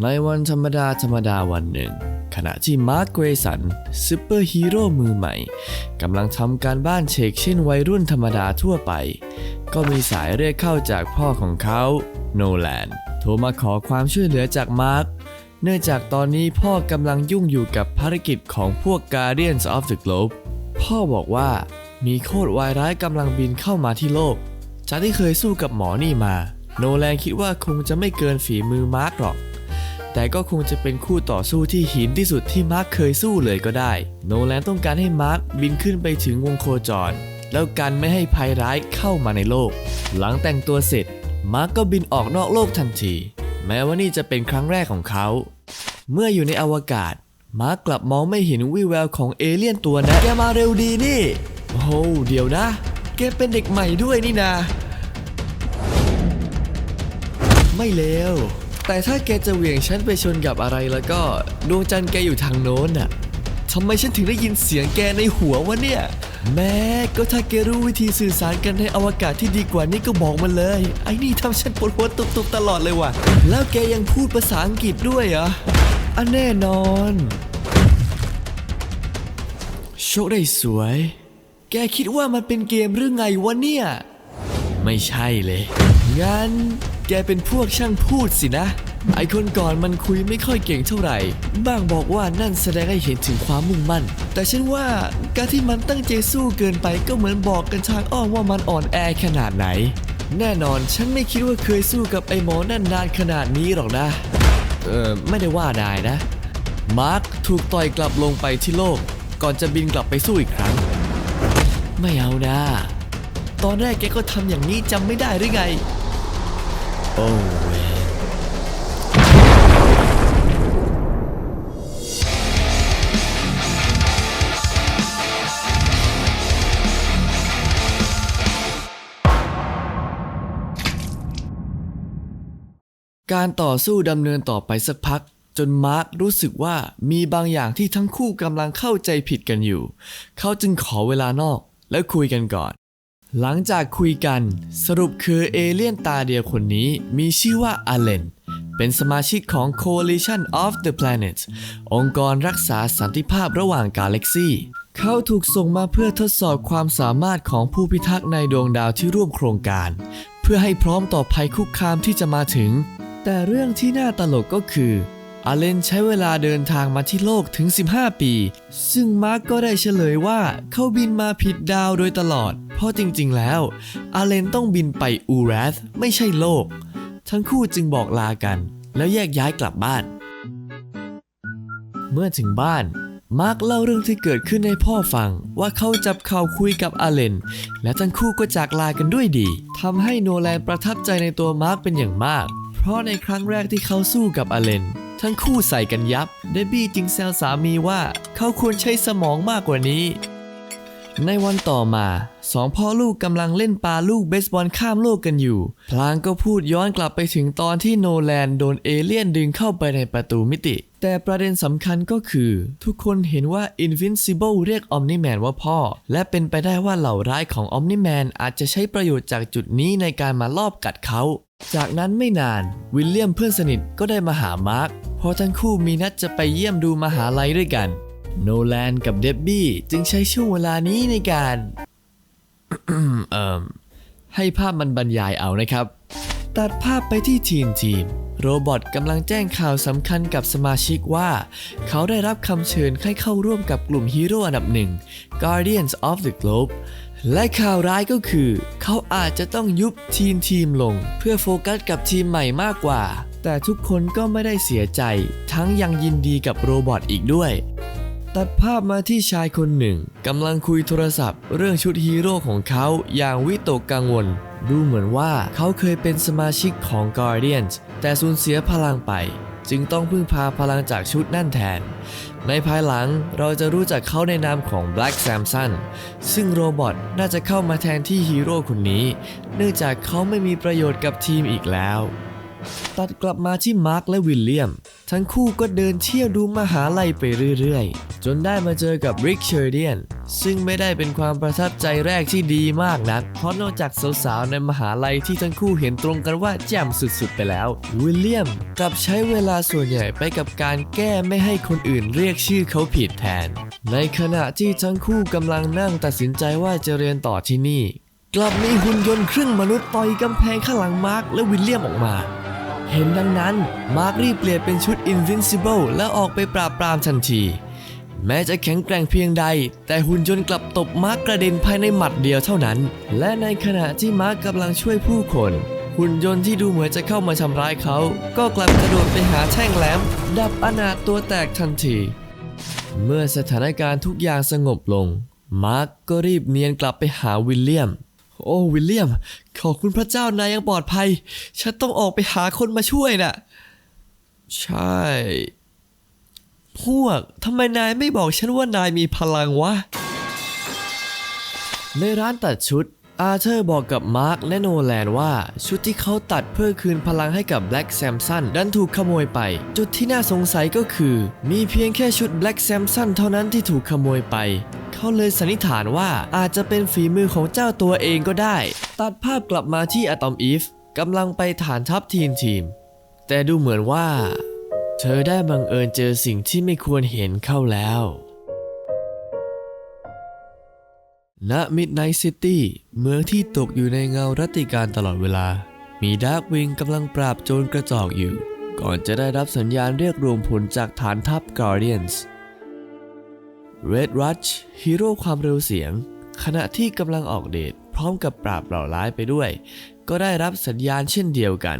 ในวันธรรมดาธรรมดาวันหนึ่ง ขณะที่มาร์คเกรสันซูเปอร์ฮีโร่มือใหม่กำลังทำการบ้านเช็คเช่นวัยรุ่นธรรมดาทั่วไป ก็มีสายเรียกเข้าจากพ่อของเขาโนแลนโทรมาขอความช่วยเหลือจากมาร์คเนื่องจากตอนนี้พ่อกำลังยุ่งอยู่กับภารกิจของพวก Guardians of the Globe พ่อบอกว่ามีโคตรวายร้ายกำลังบินเข้ามาที่โลก จากที่เคยสู้กับหมอนี่มา โนแลนคิดว่าคงจะไม่เกินฝีมือมาร์คหรอก แต่ก็คงจะเป็นคู่ต่อสู้ที่หินที่สุดที่มาร์คเคยสู้เลยก็ได้ โนแลนต้องการให้มาร์คบินขึ้นไปถึงวงโคจร แล้วกันไม่ให้ภัยร้ายเข้ามาในโลก หลังแต่งตัวเสร็จ มาร์คก็บินออกนอกโลกทันที แม้ว่านี่จะเป็นครั้งแรกของเขา เมื่ออยู่ในอวกาศ มาร์คกลับมองไม่เห็นวิแววของเอเลี่ยนตัวนั้นแกมาเร็วดีนี่โอ้เดี๋ยวนะ แกเป็นเด็กใหม่ด้วยนี่นาไม่เลว แต่ถ้าแกจะเหวี่ยงฉันไปชนกับอะไรแล้วก็ดวงจันทร์แกอยู่ทางโน้นน่ะทำไมฉันถึงได้ยินเสียงแกในหัววะเนี่ย แม้ก็ถ้าแกรู้วิธีสื่อสารกันในอวกาศที่ดีกว่านี้ก็บอกมาเลย ไอ้นี่ทำฉันปวดหัวตุกๆตลอดเลยว่ะ แล้วแกยังพูดภาษาอังกฤษด้วยเหรออันแน่นอน โชคได้สวย แกคิดว่ามันเป็นเกมหรือไงวะเนี่ย ไม่ใช่เลย งั้น แกเป็นพวกช่างพูดสินะ ไอคนก่อนมันคุยไม่ค่อยเก่งเท่าไหร่ บ้างบอกว่านั่นแสดงให้เห็นถึงความมุ่งมั่น แต่ฉันว่าการที่มันตั้งใจสู้เกินไปก็เหมือนบอกกันทางอ้อมว่ามันอ่อนแอขนาดไหน แน่นอนฉันไม่คิดว่าเคยสู้กับไอหมอนั่นนานขนาดนี้หรอกนะ เออไม่ได้ว่าได้นะ มาร์คถูกต่อยกลับลงไปที่โลก ก่อนจะบินกลับไปสู้อีกครั้ง ไม่เอานะ ตอนแรกแกก็ทำอย่างนี้จำไม่ได้หรือไง การต่อสู้ดำเนินต่อไปสักพัก จนมาร์ครู้สึกว่ามีบางอย่างที่ทั้งคู่กำลังเข้าใจผิดกันอยู่ เขาจึงขอเวลานอกแล้วคุยกันก่อน หลังจากคุยกันสรุปคือเอเลี่ยนตาเดียวคนนี้มีชื่อว่าอเลนเป็นสมาชิกของ Coalition of the Planets องค์กรรักษาสันติภาพระหว่างกาแล็กซีเขาถูกส่งมาเพื่อทดสอบความสามารถของผู้พิทักษ์ในดวงดาวที่ร่วมโครงการ เพื่อให้พร้อมต่อภัยคุกคามที่จะมาถึง แต่เรื่องที่น่าตลกก็คืออาเลนใช้เวลาเดินทางมาที่โลกถึง 15 ปี ซึ่งมาร์กก็ได้เฉลยว่าเขาบินมาผิดดาวโดยตลอด ราะจริงๆแล้ว อาเลนต้องบินไปอูแรธไม่ใช่โลก ทั้งคู่จึงบอกลากัน แล้วแยกย้ายกลับบ้าน เมื่อถึงบ้านมาร์กเล่าเรื่องที่เกิดขึ้นให้พ่อฟังว่าเขาจับเข่าคุยกับอาเลน และทั้งคู่ก็จากลากันด้วยดีทำให้โนแลนประทับใจในตัวมาร์กเป็นอย่างมาก เพราะในครั้งแรกที่เขาสู้กับอาเลน ทั้งคู่ใส่กันยับเดบบี้จึงแซวสามีว่าเขาควรใช้สมองมากกว่านี้ ในวันต่อมาสองพ่อลูกกำลังเล่นปาลูกเบสบอลข้ามโลกกันอยู่ พลางก็พูดย้อนกลับไปถึงตอนที่โนแลนโดนเอเลี่ยนดึงเข้าไปในประตูมิติ แต่ประเด็นสำคัญก็คือ ทุกคนเห็นว่า Invincible เรียก Omni-Man ว่าพ่อ และเป็นไปได้ว่าเหล่าร้ายของ Omni-Man อาจจะใช้ประโยชน์จากจุดนี้ในการมาลอบกัดเขา จากนั้นไม่นานวิลเลียมเพื่อนสนิทก็ได้มาหามาร์คเพราะทั้งคู่มีนัดจะไปเยี่ยมดูมหาลัยด้วยกัน โนแลนกับเดบบี้จึงใช้ช่วงเวลานี้ในการให้ภาพมันบรรยายเอานะครับ ตัดภาพไปที่ทีมทีม โรบอทกำลังแจ้งข่าวสำคัญกับสมาชิกว่า เขาได้รับคำเชิญให้เข้าร่วมกับกลุ่มฮีโร่อันดับหนึ่ง Guardians of the Globe และข่าวร้ายก็คือ เขาอาจจะต้องยุบทีมทีมลง เพื่อโฟกัสกับทีมใหม่มากกว่า แต่ทุกคนก็ไม่ได้เสียใจ ทั้งยังยินดีกับโรบอทอีกด้วย ตัดภาพมาที่ชายคนหนึ่งกำลังคุยโทรศัพท์ เรื่องชุดฮีโร่ของเขาอย่างวิตกกังวล ดูเหมือนว่าเขาเคยเป็นสมาชิกของ Guardians แต่สูญเสียพลังไป จึงต้องพึ่งพาพลังจากชุดนั่นแทน ในภายหลังเราจะรู้จักเขาในนามของ Black Samson ซึ่งโรบอทน่าจะเข้ามาแทนที่ฮีโร่คนนี้ เนื่องจากเขาไม่มีประโยชน์กับทีมอีกแล้ว ตัดกลับมาที่มาร์คและวิลเลียม ทั้งคู่ก็เดินเที่ยวดูมหาลัยไปเรื่อยๆ จนได้มาเจอกับริกเชอร์เดียน ซึ่งไม่ได้เป็นความประทับใจแรกที่ดีมากนัก เพราะนอกจากสาวๆ ในมหาลัยที่ทั้งคู่เห็นตรงกันว่าแจ่มสุดๆ ไปแล้ว วิลเลียมกลับใช้เวลาส่วนใหญ่ไปกับการแก้ไม่ให้คนอื่นเรียกชื่อเขาผิดแทน ในขณะที่ทั้งคู่กำลังนั่งตัดสินใจว่าจะเรียนต่อที่นี่ กลับมีหุ่นยนต์ครึ่งมนุษย์ต่อยกำแพงข้างหลังมาร์คและวิลเลียมออกมา เห็นดังนั้น มาร์ครีบเปลี่ยนเป็นชุด Invincible แล้วออกไปปราบปรามทันที แม้จะแข็งแกร่งเพียงใด แต่หุ่นยนต์กลับตบมาร์คกระเด็นภายในหมัดเดียวเท่านั้น และในขณะที่มาร์คกำลังช่วยผู้คน หุ่นยนต์ที่ดูเหมือนจะเข้ามาทำร้ายเขา ก็กลับกระโดดไปหาแท่งแหลม ดับอนาถตัวแตกทันที เมื่อสถานการณ์ทุกอย่างสงบลง มาร์คก็รีบเนียนกลับไปหาวิลเลียม โอ้วิลเลียม ขอบคุณพระเจ้านายยังปลอดภัย ฉันต้องออกไปหาคนมาช่วยน่ะ ใช่ พวกทำไมนายไม่บอกฉันว่านายมีพลังวะ ในร้านตัดชุด อาเธอร์บอกกับมาร์คและโนแลนว่า ชุดที่เขาตัดเพื่อคืนพลังให้กับแบล็กแซมสันดันถูกขโมยไป จุดที่น่าสงสัยก็คือ มีเพียงแค่ชุดแบล็กแซมสันเท่านั้นที่ถูกขโมยไป เขาเลยสันนิษฐานว่าอาจจะเป็นฝีมือของเจ้าตัวเองก็ได้ ตัดภาพกลับมาที่อะตอมอีฟกำลังไปฐานทัพทีมทีม แต่ดูเหมือนว่า เธอได้บังเอิญเจอสิ่งที่ไม่ควรเห็นเข้าแล้วณ Midnight City เมืองที่ตกอยู่ในเงารัติการตลอดเวลา มีดาร์กวิงกำลังปราบโจรกระจอกอยู่ ก่อนจะได้รับสัญญาณเรียกรวมผลจากฐานทัพ Guardians Red Rush ฮีโร่ความเร็วเสียง ขณะที่กำลังออกเดทพร้อมกับปราบเหล่าร้ายไปด้วย ก็ได้รับสัญญาณเช่นเดียวกัน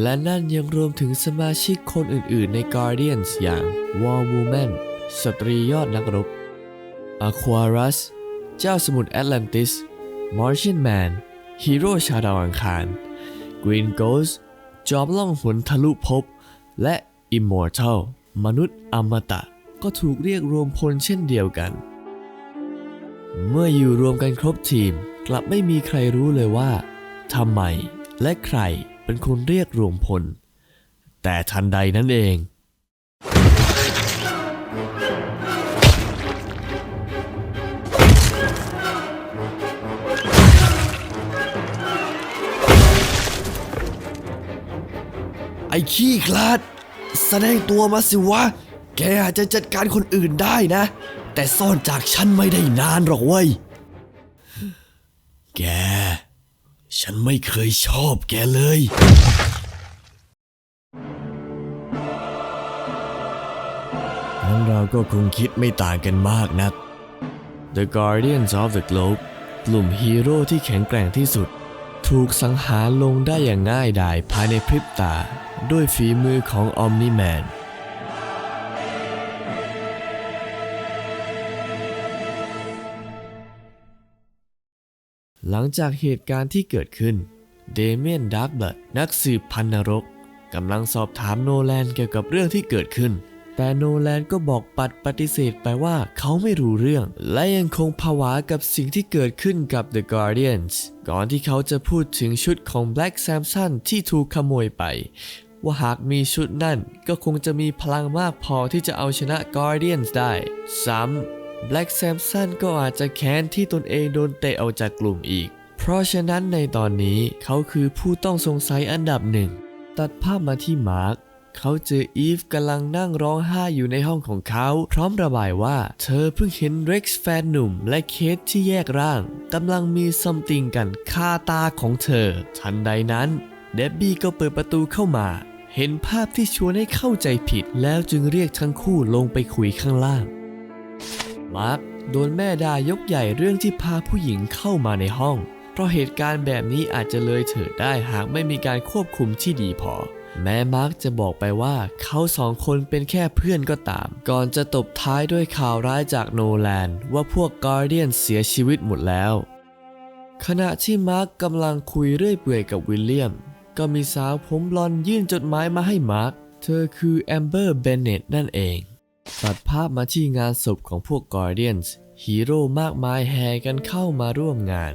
และนั่นยังรวมถึงสมาชิกคนอื่นๆใน Guardians อย่าง War Woman สตรียอดนักรบ Aquarus เจ้าสมุทรแอตแลนติส Martian Man ฮีโร่ชาวดาวอังคาร Green Ghost จอมล่องหนทะลุภพและ Immortal มนุษย์อมตะ ก็ถูกเรียกรวมพลเช่นเดียวกัน เมื่ออยู่รวมกันครบทีม กลับไม่มีใครรู้เลยว่าทำไมและใครเป็นคนเรียกรวมพล แต่ทันใดนั้นเอง ไอ้ขี้คลาด แสดงตัวมาสิวะ แกอาจจะจัดการคนอื่นได้นะ แต่ซ่อนจากฉันไม่ได้นานหรอกเว้ย แก ฉันไม่เคยชอบแกเลยงั้นเราก็คงคิดไม่ต่างกันมากนัก The Guardians of the Globe กลุ่มฮีโร่ที่แข็งแกร่งที่สุด ถูกสังหารลงได้อย่างง่ายดายภายในพริบตา ด้วยฝีมือของอ หลังจากเหตุการณ์ที่เกิดขึ้น เดเมียนดาร์กบลัดนักสืบพันนรกกำลังสอบถามโนแลนเกี่ยวกับเรื่องที่เกิดขึ้น แต่โนแลนก็บอกปัดปฏิเสธไปว่าเขาไม่รู้เรื่อง และยังคงผวากับสิ่งที่เกิดขึ้นกับ The Guardians ก่อนที่เขาจะพูดถึงชุดของ Black Samson ที่ถูกขโมยไป ว่าหากมีชุดนั่นก็คงจะมีพลังมากพอที่จะเอาชนะ Guardians ได้ ซ้ำ Black Samson ก็อาจจะแค้นที่ตนเองโดนเตะออกจากกลุ่มอีก เพราะฉะนั้นในตอนนี้เขาคือผู้ต้องสงสัยอันดับหนึ่ง ตัดภาพมาที่มาร์คเขาเจออีฟกำลังนั่งร้องไห้อยู่ในห้องของเขา พร้อมระบายว่า เธอเพิ่งเห็นเร็กซ์แฟนหนุ่ม และเคทที่แยกร่างกำลังมีซัมติงกันคาตาของเธอ ทันใดนั้น เดบบี้ก็เปิดประตูเข้ามา เห็นภาพที่ชวนให้เข้าใจผิด แล้วจึงเรียกทั้งคู่ลงไปคุยข้างล่าง มาร์คโดนแม่ด่ายกใหญ่เรื่องที่พาผู้หญิงเข้ามาในห้อง เพราะเหตุการณ์แบบนี้อาจจะเลยเถิดได้หากไม่มีการควบคุมที่ดีพอ แม้มาร์คจะบอกไปว่าเขาสองคนเป็นแค่เพื่อนก็ตาม ก่อนจะตบท้ายด้วยข่าวร้ายจากโนแลนว่าพวกก u a r d เดียนเสียชีวิตหมดแล้ว ขณะที่มาร์คกำลังคุยเรื่อยเปื่อยกับวิลเลียม ก็มีสาวผมบลอนยื่นจดหมายมาให้มาร์คเธอคือแอมเบอร์เบนเนตนั่นเอง ตัดภาพมาที่งานศพของพวก Guardians ฮีโร่มากมายแห่กันเข้ามาร่วมงาน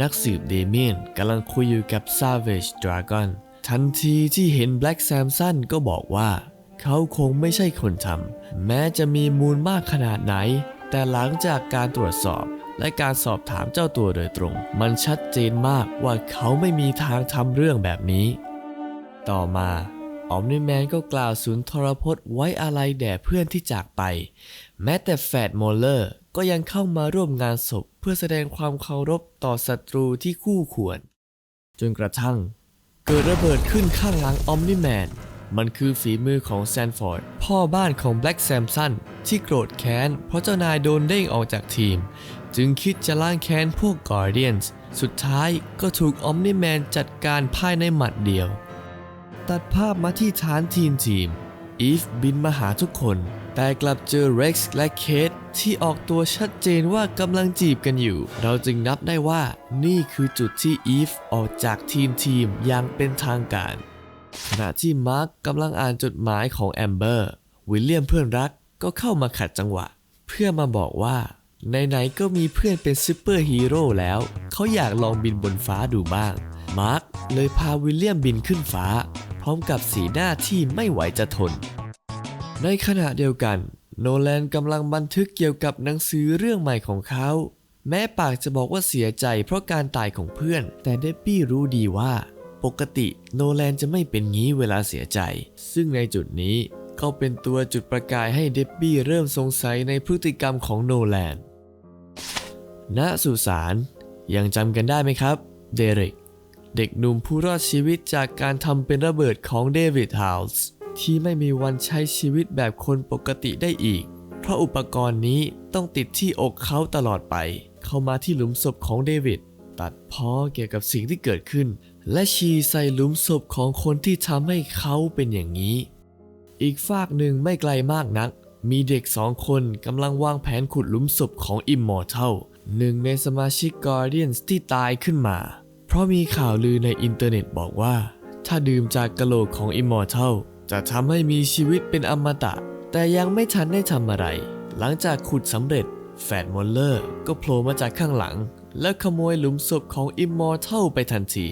นักสืบเดเมียนกำลังคุยอยู่กับ Savage Dragon ทันทีที่เห็นแบล็กแซมสันก็บอกว่า เขาคงไม่ใช่คนทำแม้จะมีมูลมากขนาดไหน แต่หลังจากการตรวจสอบและการสอบถามเจ้าตัวโดยตรง มันชัดเจนมากว่าเขาไม่มีทางทำเรื่องแบบนี้ ต่อมา ออมนิแมนก็กล่าวสุนทรพจน์ไว้อาลัยแด่เพื่อนที่จากไป แม้แต่แฟดโมเลอร์ก็ยังเข้ามาร่วมงานศพเพื่อแสดงความเคารพต่อศัตรูที่คู่ควร จนกระทั่ง เกิดระเบิดขึ้นข้างหลังออมนิแมน มันคือฝีมือของแซนฟอร์ด พ่อบ้านของแบล็กแซมสันที่โกรธแค้น เพราะเจ้านายโดนเด้งออกจากทีม จึงคิดจะล้างแค้นพวกกอร์เดียนส์สุดท้ายก็ถูกออมนิแมนจัดการภายในหมัดเดียว ตัดภาพมาที่ฐานทีมทีม อีฟบินมาหาทุกคน แต่กลับเจอเร็กซ์และเคทที่ออกตัวชัดเจนว่ากำลังจีบกันอยู่ เราจึงนับได้ว่านี่คือจุดที่อีฟออกจากทีมทีมอย่างเป็นทางการ ขณะที่มาร์กกำลังอ่านจดหมายของแอมเบอร์ วิลเลียมเพื่อนรักก็เข้ามาขัดจังหวะ เพื่อมาบอกว่าไหนๆก็มีเพื่อนเป็นซูเปอร์ฮีโร่แล้ว เขาอยากลองบินบนฟ้าดูบ้าง มาร์กเลยพาวิลเลียมบินขึ้นฟ้า พร้อมกับสีหน้าที่ไม่ไหวจะทน ในขณะเดียวกัน โนแลนกำลังบันทึกเกี่ยวกับหนังสือเรื่องใหม่ของเขา แม้ปากจะบอกว่าเสียใจเพราะการตายของเพื่อน แต่เดบบี้รู้ดีว่า ปกติโนแลนจะไม่เป็นงี้เวลาเสียใจ ซึ่งในจุดนี้ก็เป็นตัวจุดประกายให้เดบบี้เริ่มสงสัยในพฤติกรรมของโนแลน ณ สุสานยังจำกันได้ไหมครับ เดริก เด็กหนุ่มผู้รอดชีวิตจากการทำเป็นระเบิดของเดวิดฮาวส์ที่ไม่มีวันใช้ชีวิตแบบคนปกติได้อีก เพราะอุปกรณ์นี้ต้องติดที่อกเขาตลอดไป เข้ามาที่หลุมศพของเดวิดตัดพ้อเกี่ยวกับสิ่งที่เกิดขึ้น และชีใส่หลุมศพของคนที่ทำให้เขาเป็นอย่างนี้ อีกฝากหนึ่งไม่ไกลมากนัก มีเด็กสองคนกำลังวางแผนขุดหลุมศพของ Immortal หนึ่งในสมาชิก Guardians ที่ตายขึ้นมา ราะมีข่าวลือในอินเทอร์เน็ตบอกว่า ถ้าดื่มจากกะโหลกของอิมมอร์เทลจะทำให้มีชีวิตเป็นอมตะ แต่ยังไม่ทันได้ทำอะไร หลังจากขุดสำเร็จ แฟดมอลเลอร์ก็โผล่มาจากข้างหลัง และขโมยหลุมศพของอิมมอร์เทลไปทันที